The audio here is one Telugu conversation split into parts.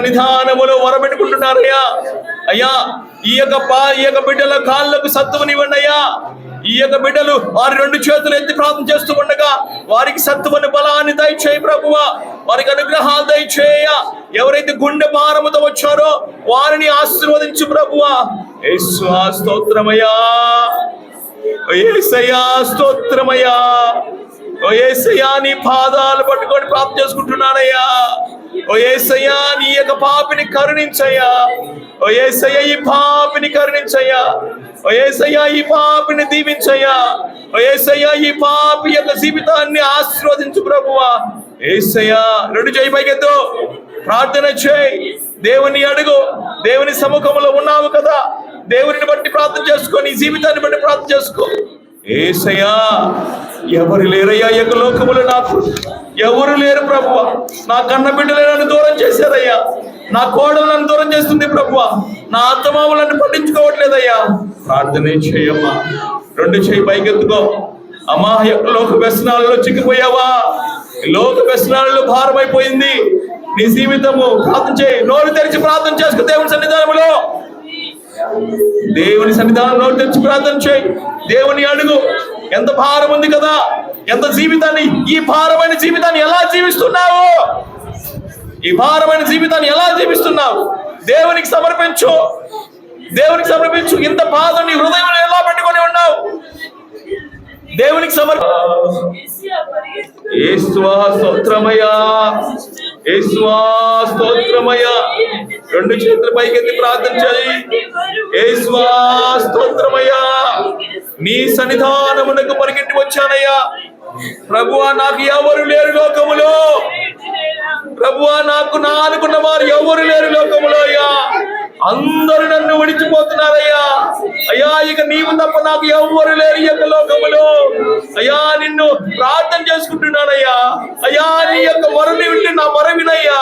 సన్నిధానములో వరబెట్టుకుంటున్నారయ్యా అయ్యా ఈ యొక్క పా ఈ యొక్క బిడ్డల కాళ్ళకు సత్తువనివ్వండి అయ్యా. ఈ యొక్క బిడ్డలు వారి రెండు చేతులు ఎత్తి ప్రార్థన చేస్తూ ఉండగా వారికి సత్తువని బలాన్ని దయచేయి ప్రభువా. వారికి అనుగ్రహాలు దయచేయ ఎవరైతే గుండె భారముతో వచ్చారో వారిని ఆశీర్వదించు ప్రభువా. స్తోత్రమయ్యా. స్తోత్రమయ్యా. ఓ నీ పాదాలు పట్టుకొని ప్రార్థన చేసుకుంటున్నానయ్యా. ఓ ఏసయ్యా నీ యొక్క పాపిని కరుణించయ్యా. ఓ ఏసయ్య ఈ పాపిని కరుణించయ్యా. ఓ యేసయ్యా ఈ పాపిని దీవించయ్యా. ఓ యేసయ్యా ఈ పాపి యొక్క జీవితాన్ని ఆశీర్వదించు ప్రభువా. ఏసయ్యా రెండు చేయి పైకెత్తు. ప్రార్థన చేయి. దేవుని అడుగు. దేవుని సముఖంలో ఉన్నావు కదా. దేవుని బట్టి ప్రార్థన చేసుకో. నీ జీవితాన్ని బట్టి ప్రార్థన చేసుకో. ఏసయ్యా ఎవరు లేరయ్యా యొక్క లోకములు నాకు? ఎవరు లేరు ప్రభువ? నా కన్న బిడ్డలే నన్ను దూరం చేశారయ్యా. నా కోడలు నన్ను దూరం చేస్తుంది ప్రభువ. నా ఆత్మావులను పట్టించుకోవట్లేదయ్యా. ప్రార్థనే చేయమ్మా. రెండు చేయి పైకెత్తుకో. అమ్మా యొక్క లోక వ్యసనాలలో చిక్కిపోయావా లోక వ్యసనాలలో భారమైపోయింది. నీ జీవితము ప్రార్థన చేయి. నోరు తెరిచి ప్రార్థన చేసుకో దేవుని సన్నిధానంలో దేవుని సన్నిధానంలో తెచ్చి ప్రార్థన చేయి. దేవుని అడుగు. ఎంత భారం ఉంది కదా? ఎంత జీవితాన్ని ఈ భారమైన జీవితాన్ని ఎలా జీవిస్తున్నావు? ఈ భారమైన జీవితాన్ని ఎలా జీవిస్తున్నావు? దేవునికి సమర్పించు. దేవునికి సమర్పించు. ఇంత బాధ నీ హృదయంలో ఎలా పెట్టుకొని ఉన్నావు? దేవునికి సమర్ప ఏసువా స్తోత్రమయ్యా. స్తోత్రమయ్యా. రెండు చేతుల పైకెత్తి ప్రార్థన చేయి. స్తోత్రమయ్యా. నీ సన్నిధానమునకు పరిగెట్టి వచ్చానయ్యా. ప్రభువా నాకు ఎవరు లేరు లోకములో. ప్రభువా నాకు నా అనుకున్న వారు ఎవరు లేరు లోకములో అయ్యా. అందరూ నన్ను విడిచిపోతున్నారయ్యా. ఇక నీవు తప్ప నాకు ఎవ్వరు లేరు యొక్క లోకములో. అయ్యా నిన్ను ప్రార్థన చేసుకుంటున్నానయ్యా. అయ్యా నీ యొక్క మరుని వింటే నా మరవినయ్యా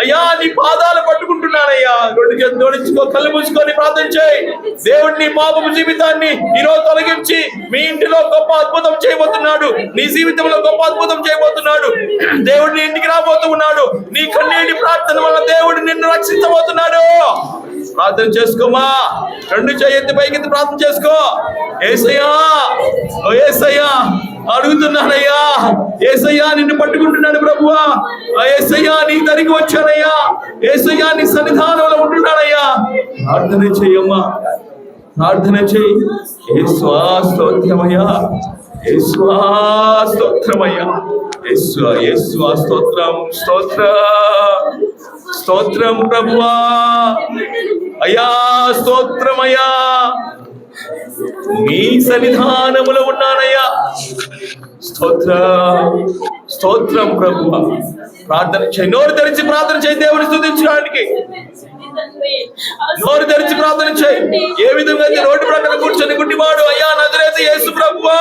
అయ్యా నీ పాదాలు పట్టుకుంటున్నానయ్యా. రెండు చేతులు కళ్ళు మూసుకొని ప్రార్థన చేయి. దేవుడిని నీ పాపపు జీవితాన్ని ఈరోజు తొలగించి మీ ఇంటిలో గొప్ప అద్భుతం చేయబోతున్నాడు. నీ జీవితంలో గొప్ప అద్భుతం చేయబోతున్నాడు. దేవుడిని ఇంటికి రాబోతున్నాడు. నీ కన్నీటి ప్రార్థన వల్ల దేవుడు నిన్ను రక్షించబోతున్నాడు. ప్రార్థన చేసుకోమా. రెండు చేయెత్తి పైకి ప్రార్థన చేసుకో. ఏసయ్యా ఏసయ్యా అడుగుతున్నానయ్యా. ఏసయ్యా నిన్ను పట్టుకుంటున్నాను ప్రభువా. ఏసయ్యా నీ దరికి వచ్చానయ్యా. ఏసయ్యా నీ సన్నిధానంలో ఉంటున్నానయ్యా. ప్రార్థన చెయ్యమ్మా ప్రార్థన చెయ్యి ఏ స్వాస్తోత్యమయ్యా స్తోత్రమయ్యా. స్తోత్రం స్తోత్ర. స్తోత్రం ప్రభువా. అయ్యా స్తోత్రమయ్యా. మీ సన్నిధానములో ఉన్నానయ్యా. స్తోత్ర స్తోత్రం ప్రభు ప్రార్థన చేయి. నోరు తెరిచి ప్రార్థన చేయి. దేవుని స్థుతించడానికి. నోరు తెరిచి ప్రార్థన చేయి. ఏ విధంగా అయితే రోడ్డు ప్రక్కన కూర్చొని గుడ్డివాడు అయ్యా నజరేసి యేసు ప్రభువా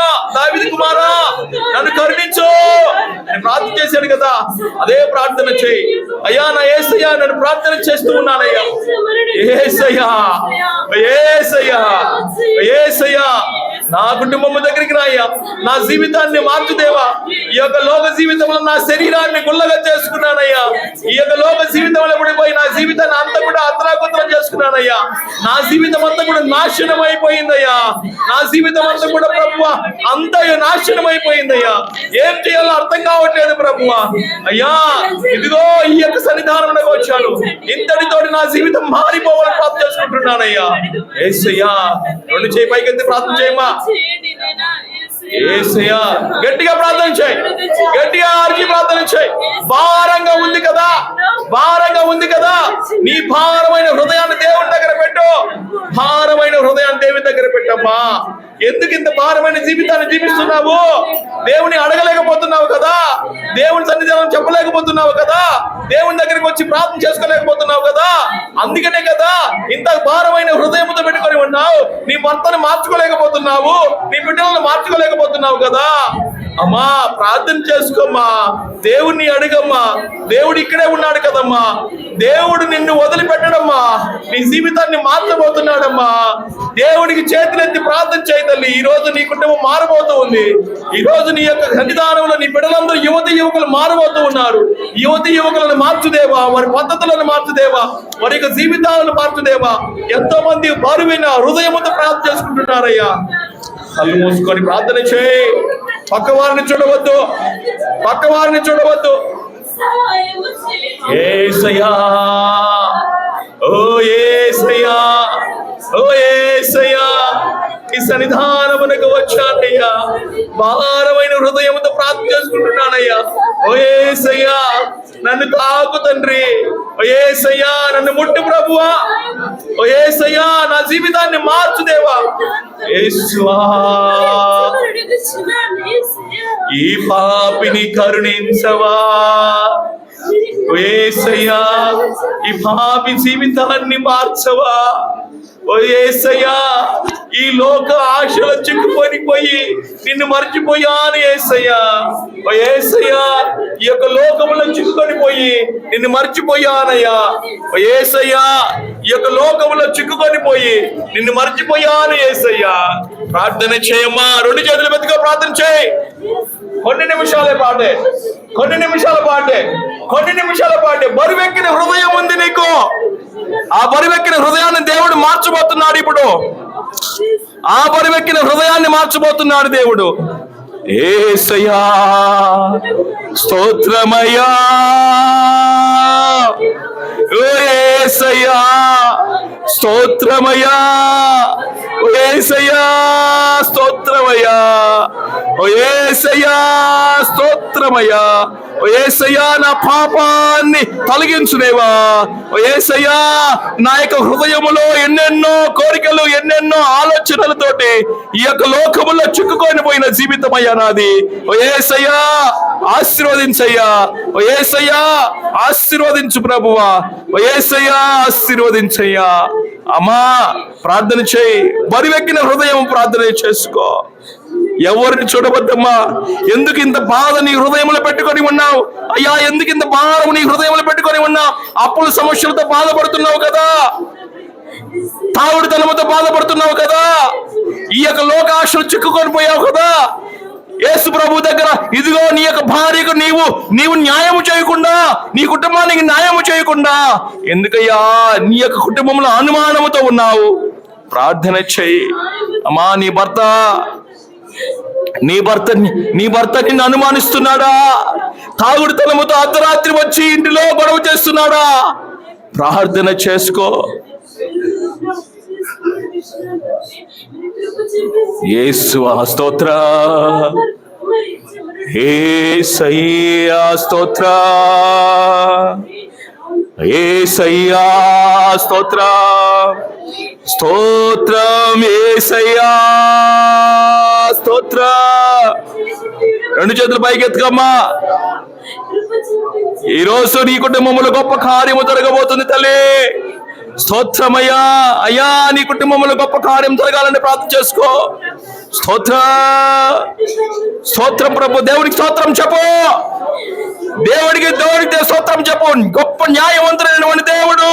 కదా? అదే ప్రార్థన చేయి. అయ్యా నా ఏసయ్యా నన్ను ప్రార్థన చేస్తూ ఉన్నానయ్యా. ఏసయ్యా ఏసయ్యా ఏసయ్యా నా కుటుంబం దగ్గరికి రాయ్యా. నా జీవితాన్ని మార్చుదేవా ఈ యొక్క లోక జీవితంలో నా శరీరాన్ని గుల్లగా చేసుకున్నానయ్యా. ఈ యొక్క లోక జీవితంలో పడిపోయి నా జీవితాన్ని చేసుకున్నానయ్యా నా జీవితం అంతా కూడా నాశనం అయిపోయిందయ్యా. నా జీవితం అంతా కూడా ప్రభువ అంత నాశనం అయిపోయిందయ్యా. ఏం చేయాలో అర్థం కావట్లేదు ప్రభువ. అయ్యా ఇదిగో ఈ యొక్క సన్నిధానంలోకి వచ్చాను. ఇంతటితోటి నా జీవితం మారిపోవాలని ప్రార్థన చేసుకుంటున్నానయ్యా. ఏసయ్యా రెండు చేయి పైకెత్తి ప్రార్థన చేయమా గట్టిగా ప్రార్థన చేయి. గట్టిగా అరిచి ప్రార్థన చేయి. భారంగా ఉంది కదా. భారంగా ఉంది కదా. నీ భారమైన హృదయాన్ని దేవుని దగ్గర పెట్టు. భారమైన హృదయాన్ని దేవుని దగ్గర పెట్టమ్మా. ఎందుకు ఇంత భారమైన జీవితాన్ని జీవిస్తున్నావు? దేవుని అడగలేకపోతున్నావు కదా. దేవుని సన్నిధానం చెప్పలేకపోతున్నావు కదా. దేవుని దగ్గరికి వచ్చి ప్రార్థన చేసుకోలేకపోతున్నావు కదా. అందుకనే కదా ఇంత భారమైన హృదయంతో పెట్టుకొని ఉన్నావు. నీ భర్తను మార్చుకోలేకపోతున్నావు. నీ బిడ్డలను మార్చుకోలేకపోతున్నావు కదా. అమ్మా ప్రార్థన చేసుకోమ్మా. దేవుణ్ణి అడుగమ్మా. దేవుడు ఇక్కడే ఉన్నాడు కదమ్మా. దేవుడు నిన్ను వదిలిపెట్టడమ్మా. నీ జీవితాన్ని మార్చబోతున్నాడమ్మా. దేవుడికి చేతులెత్తి ప్రార్థన చేయి తల్లి ఈ రోజు నీ కుటుంబం మారబోతూ ఉంది. ఈ రోజు నీ యొక్క సన్నిధానంలో నీ బిడ్డలందరూ యువతి యువకులు మారబోతూ ఉన్నారు. యువతి యువకులను మార్చుదేవా వారి పద్ధతులను మార్చుదేవా వారి యొక్క జీవితాలను మార్చుదేవా. ఎంతో మంది బరువైన హృదయముతో ప్రార్థన చేసుకుంటున్నారయ్యా. కళ్ళు మూసుకొని ప్రార్థన చేయి. పక్క వారిని చూడవద్దు. పక్క వారిని చూడవద్దు. ఏసయ్యా. ఓ ఏసయ్యా. ఓ ఏ సన్నిధానమునకు వచ్చానయ్యా. భారమైన హృదయంతో జ్ఞాపకం చేసుకుంటున్నానయ్యా. ఓయేసయ్యా నన్ను తాకు తండ్రి. ఓయేసయ్యా నన్ను ముట్టు ప్రభువా. ఓయేసయ్యా నా జీవితాన్ని మార్చు దేవా. ఈ పాపిని కరుణించవా. ఓయేసయ్యా ఈ పాపి జీవితాన్ని మార్చవా. ఓయేసయ్యా ఈ లోక ఆశలు చిక్కుకొని నిన్ను మర్చిపోయాను ఏసయ్యా. ఏసయ్యా ఈ యొక్క లోకములో చిక్కుకొని పోయి నిన్ను మర్చిపోయానయ్యా. ఏసయ్యా ఈ యొక్క లోకములో చిక్కుకొని పోయి నిన్ను మర్చిపోయాను ఏసయ్యా. ప్రార్థన చేయమ్మా. రెండు చేతులు బతిగా ప్రార్థన చేయి. కొన్ని నిమిషాలే పాటే. కొన్ని నిమిషాల పాటే. కొన్ని నిమిషాల పాటే. బరువెక్కిన హృదయం ఉంది నీకు. ఆ బరువెక్కిన హృదయాన్ని దేవుడు మార్చబోతున్నాడు ఇప్పుడు. ఆ బరువెక్కిన హృదయాన్ని మార్చబోతున్నాడు దేవుడు. ఏసయా స్తోత్రమయా ఓ ఏసయ్యా స్తోత్రమయ్యా. ఓ స్తోత్రమయ్యా. ఓయేసయ్యా స్తోత్రమయ్యా. ఓయేసయ్యా నా పాపాన్ని తొలగించునేవా. ఓయేసయ్యా నా యొక్క హృదయములో ఎన్నెన్నో కోరికలు ఎన్నెన్నో ఆలోచనలతోటి ఈ యొక్క లోకములో చిక్కుకొని పోయిన జీవితమయ్యా నాది. ఓయేసయ్యా ఆశీర్వదించయ్యా. ఓయేసయ్యా ఆశీర్వదించు ప్రభువా. ఓయేసయ్యా ఆశీర్వదించయ్యా. అమ్మా ప్రార్థన చేయి. బరివెక్కిన హృదయం ప్రార్థన చేసుకో. ఎవరిని చూడవద్దమ్మా. ఎందుకు ఇంత బాధ నీ హృదయంలో పెట్టుకొని ఉన్నావు? అయ్యా ఎందుకు ఇంత భారం నీ హృదయంలో పెట్టుకొని ఉన్నావు? అప్పుల సమస్యలతో బాధపడుతున్నావు కదా. తావుడితనంతో బాధపడుతున్నావు కదా. ఈ యొక్క లోకాశలు చిక్కుకొని పోయావు కదా. యేసు ప్రభు దగ్గర ఇదిగో నీ యొక్క భార్యకు నీవు నీవు న్యాయము చేయకుండా నీ కుటుంబానికి న్యాయము చేయకుండా ఎందుకయ్యా నీ యొక్క కుటుంబంలో అనుమానముతో ఉన్నావు? ప్రార్థన చెయ్యి అమ్మా నీ భర్త నీ భర్త నీ భర్త నిన్ను అనుమానిస్తున్నాడా? తాగుడుతనముతో అర్ధరాత్రి వచ్చి ఇంటిలో గొడవ చేస్తున్నాడా? ప్రార్థన చేసుకో. యేసు స్తోత్ర. ఏసయ్యా స్తోత్ర. ఏసయ్యా స్తోత్ర. స్తోత్రం సయ్యా స్తోత్ర. రెండు చేతులు పైకి ఎత్తుకమ్మా ఈ రోజు నీ కుటుంబంలో గొప్ప కార్యము జరగబోతుంది తల్లి. స్తోత్రమయ్యా. అయ్యా నీ కుటుంబంలో గొప్ప కార్యం జరగాలని ప్రార్థన చేసుకో. స్తోత్ర. స్తోత్రం ప్రభు దేవుడికి స్తోత్రం చెప్పు. దేవుడికి దేవుడికి స్తోత్రం చెప్పు. గొప్ప న్యాయవంతుడైనటువంటి దేవుడు.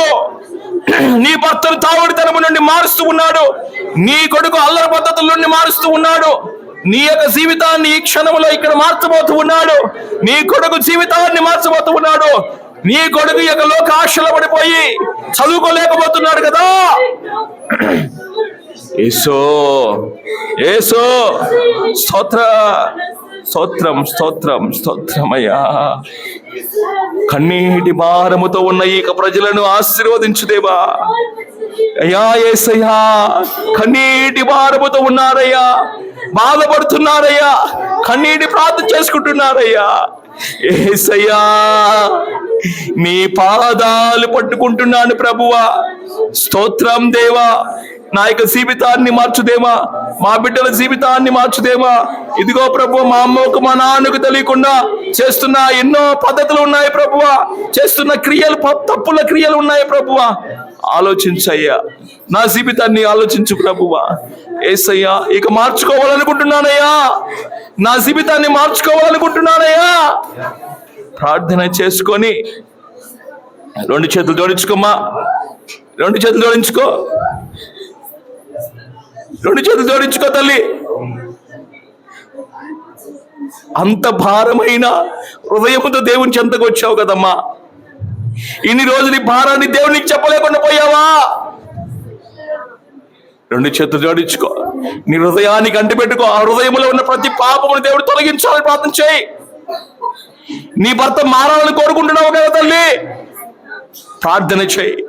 నీ భర్తను తావుడితనము నుండి మారుస్తూ ఉన్నాడు. నీ కొడుకు అల్లరి పద్ధతుల నుండి మారుస్తూ ఉన్నాడు. నీ యొక్క జీవితాన్ని ఈ క్షణంలో ఇక్కడ మార్చబోతూ ఉన్నాడు. నీ కొడుకు జీవితాన్ని మార్చబోతూ ఉన్నాడు. నీ కొడుకు యొక్క లోక ఆశలు పడిపోయి చదువుకోలేకపోతున్నాడు కదా. ఏసో ఏసో స్తోత్ర స్తోత్రం స్తోత్రం స్తోత్రమయ్యా కన్నీటి భారముతో ఉన్న ఈ ప్రజలను ఆశీర్వదించుదేవా అయ్యా ఏసయ్యా కన్నీటి భారముతో ఉన్నారయ్యా. బాధపడుతున్నారయ్యా. కన్నీటి ప్రార్థన చేసుకుంటున్నారయ్యా. ఏసయ్యా నీ పాదాలు పట్టుకుంటున్నాను ప్రభువా. స్తోత్రం దేవా. నా యొక్క జీవితాన్ని మార్చుదేమా. మా బిడ్డల జీవితాన్ని మార్చుదేమా. ఇదిగో ప్రభు మా అమ్మకు మా నాన్నకు తెలియకుండా చేస్తున్న ఎన్నో పద్ధతులు ఉన్నాయి ప్రభువా. చేస్తున్న క్రియలు ప- తప్పుల క్రియలు ఉన్నాయి ప్రభువా. ఆలోచించయ్యా. నా జీవితాన్ని ఆలోచించు ప్రభువా. ఏసయ్యా ఇక మార్చుకోవాలనుకుంటున్నానయ్యా. నా జీవితాన్ని మార్చుకోవాలనుకుంటున్నానయ్యా. ప్రార్థన చేసుకొని రెండు చేతులు జోడించుకోమ్మా. రెండు చేతులు జోడించుకో. రెండు చేతులు జోడించుకో తల్లి. అంత భారమైన హృదయముతో దేవుని చెంతకు వచ్చావు కదమ్మా. ఇన్ని రోజులు ఈ భారాన్ని దేవునికి చెప్పలేకుండా పోయావా? రెండు చేతులు జోడించుకో. నీ హృదయానికి అంటిపెట్టుకో ఆ హృదయంలో ఉన్న ప్రతి పాపమును దేవుడు తొలగించాలని ప్రార్థన చేయి. నీ భర్త మారాలని కోరుకుంటున్నావు కదా తల్లి? ప్రార్థన చేయి.